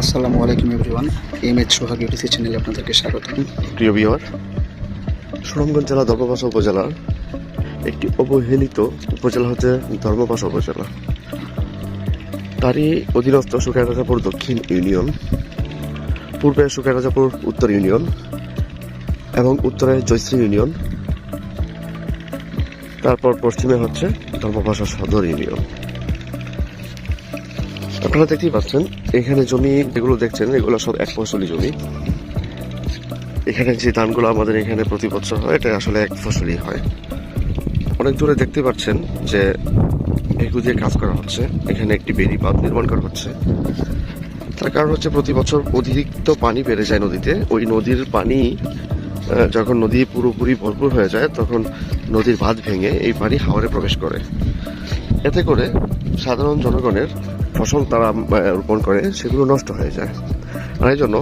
আসসালামু আলাইকুম everyone M H Sohag UTC চ্যানেলে আপনাদেরকে স্বাগত প্রিয় বিহার সুনামগঞ্জ জেলা ধর্মপাশা উপজেলার একটি অবহেলিত উপজেলা হচ্ছে ধর্মপাশা উপজেলা। তারই অধীনস্থ সুকারাজাপুর দক্ষিণ ইউনিয়ন, পূর্বে সুকারাজাপুর উত্তর ইউনিয়ন এবং উত্তরে জয়শ্রী ইউনিয়ন, তারপর পশ্চিমে হচ্ছে ধর্মপাশা সদর ইউনিয়ন। আপনারা দেখতেই পাচ্ছেন, এখানে জমি যেগুলো দেখছেন, এগুলো সব এক ফসলি জমি। এখানে যে ধানগুলো আমাদের এখানে প্রতি বছর হয়, এটা আসলে এক ফসলি হয়। অনেক দূরে দেখতে পাচ্ছেন যে এগুলো দিয়ে কাজ করা হচ্ছে। এখানে একটি বেরি বাঁধ নির্মাণ করা হচ্ছে। তার কারণ হচ্ছে প্রতি বছর অতিরিক্ত পানি বেড়ে যায় নদীতে। ওই নদীর পানি যখন নদী পুরোপুরি ভরপুর হয়ে যায়, তখন নদীর বাঁধ ভেঙে এই পানি হাওরে প্রবেশ করে। এতে করে সাধারণ জনগণের ফসল তারা রোপণ করে, সেগুলো নষ্ট হয়ে যায়। আর এই জন্য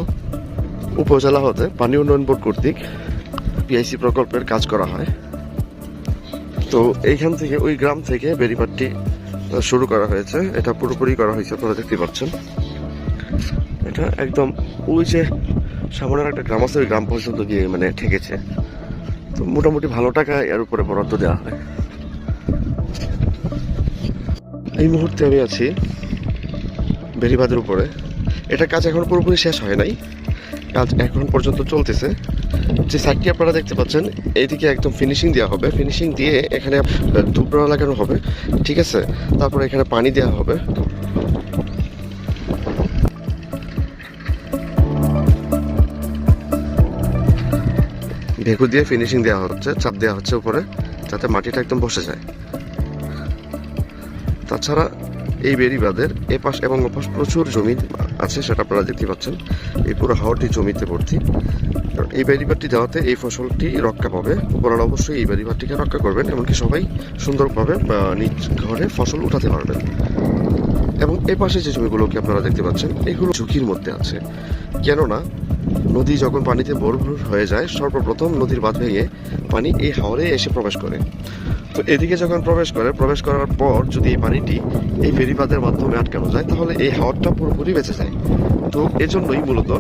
উপজেলা হতে পানি উন্নয়ন বোর্ড কর্তৃক পিআইসি প্রকল্পের কাজ করা হয়। তো এইখান থেকে, ওই গ্রাম থেকে বেরিপাটটি শুরু করা হয়েছে। এটা পুরোপুরি করা হয়েছে, আপনারা দেখতে পাচ্ছেন। এটা একদম ওই যে সামনের একটা গ্রাম আছে ওই গ্রাম পর্যন্ত গিয়ে মানে ঠেকেছে। তো মোটামুটি ভালো টাকা এর উপরে বরাদ্দ দেওয়া হয়। এই মুহূর্তে আমি আছি বেরিবাদের উপরে। এটা কাজ এখন পুরোপুরি শেষ হয় নাই। কাজ এখন পর্যন্ত চলতেছে। যে সাইডটি আপনারা দেখতে পাচ্ছেন, এইদিকে একদম ফিনিশিং দেওয়া হবে। ফিনিশিং দিয়ে এখানে ধূপড়া লাগানো হবে। ঠিক আছে? তারপরে এখানে পানি দেওয়া হবে। ভেকু দিয়ে ফিনিশিং দেওয়া হচ্ছে, চাপ দেওয়া হচ্ছে উপরে, যাতে মাটিটা একদম বসে যায়। তাছাড়া এই বেরিবাদের এপাশ এবং ওপাশ প্রচুর জমি আছে, সেটা আপনারা দেখতে পাচ্ছেন। এই পুরো হাওয়াটি জমিতে ভর্তি। কারণ এই বেরিবাদটি দেওয়াতে এই ফসলটি রক্ষা পাবে। উপরালা অবশ্যই এই বেরিবাদটিকে রক্ষা করবেন, এমনকি সবাই সুন্দরভাবে নিজ ঘরে ফসল উঠাতে পারবেন। এবং এই পাশে যে জমিগুলোকে আপনারা দেখতে পাচ্ছেন, এগুলো ঝুঁকির মধ্যে আছে। কেননা নদী যখন পানিতে ভরপুর হয়ে যায়, সর্বপ্রথম নদীর বাঁধ ভেঙে পানি এই হাওরে এসে প্রবেশ করে। তো এদিকে যখন প্রবেশ করে, প্রবেশ করার পর যদি এই পানিটি এই বেরিবাদের মাধ্যমে আটকানো যায়, তাহলে এই হাওরটা পুরোপুরি বেঁচে যায়। তো এজন্যই মূলত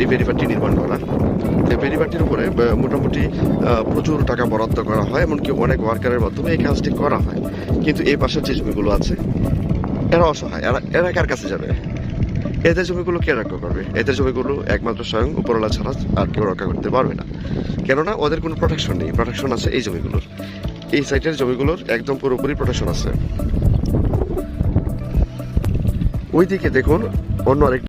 এই বেরিবাদটি নির্মাণ করা। এই বেরিবাদটির উপরে মোটামুটি প্রচুর টাকা বরাদ্দ করা হয়, এমনকি অনেক ওয়ার্কারের মাধ্যমে এই কাজটি করা হয়। কিন্তু এই পাশের যে জমিগুলো আছে, এরা অসহায়। এরা এরা কার কাছে যাবে? এদের জমিগুলো কে রক্ষা করবে? এদের জমিগুলো একমাত্র স্বয়ং উপরওয়ালা ছাড়া আর কেউ রক্ষা করতে পারবে না। কেননা ওদের কোনো প্রোটেকশন নেই। প্রোটেকশন আছে এই জমিগুলোর। এই সাইটের জমিগুলোর একদম পুরোপুরি প্রোটেকশন আছে। ওইদিকে দেখুন অন্য আরেক